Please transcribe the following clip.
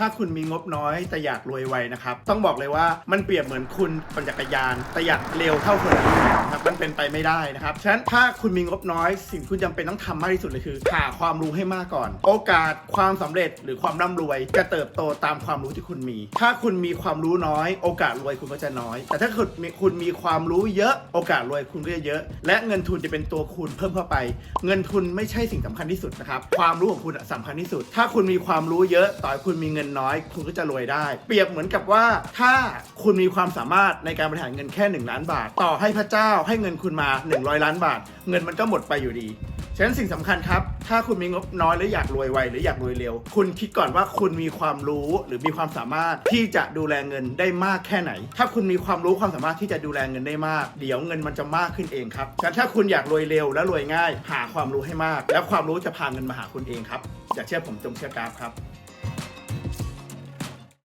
ถ้าคุณมีงบน้อยแต่อยากรวยไวนะครับ ต้องบอกเลยว่ามันเปรียบเหมือนคุณปั่นจักรยาน แต่อยากเร็วเท่าคนอื่น มันเป็นไปไม่ได้นะครับ ฉะนั้นถ้าคุณมีงบน้อย สิ่งที่คุณจำเป็นต้องทำมากที่สุดเลยคือ หาความรู้ให้มากก่อน โอกาสความสำเร็จหรือความร่ำรวย จะเติบโตตามความรู้ที่คุณมี ถ้าคุณมีความรู้น้อย โอกาสรวยคุณก็จะน้อย แต่ถ้าคุณมีคุณมีความรู้เยอะโอกาสรวยคุณก็จะเยอะ และเงินทุนจะเป็นตัวคูณเพิ่มเข้าไป เงินทุนไม่ใช่สิ่งสำคัญที่สุดนะครับความรู้ของคุณอะสำคัญที่สุด ถ้าคุณมีความรู้เยอะต่อให้คุณมีเงินน้อย คุณก็จะรวยได้ เปรียบเหมือนกับว่าถ้าคุณมีความสามารถในการบริหารเงินแค่ 1 ล้านบาท ต่อให้พระเจ้าใให้เงินคุณมา 100 ล้านบาท เงินมันก็หมดไปอยู่ดี ฉะนั้นสิ่งสำคัญครับ ถ้าคุณมีงบน้อยหรืออยากรวยไวหรืออยากรวยเร็ว คุณคิดก่อนว่าคุณมีความรู้หรือมีความสามารถที่จะดูแลเงินได้มากแค่ไหน ถ้าคุณมีความรู้ความสามารถที่จะดูแลเงินได้มาก เดี๋ยวเงินมันจะมากขึ้นเองครับ ฉะนั้นถ้าคุณอยากรวยเร็วและรวยง่าย หาความรู้ให้มาก แล้วความรู้จะพาเงินมาหาคุณเองครับ อย่าเชื่อผมจงเชื่อกราฟครับ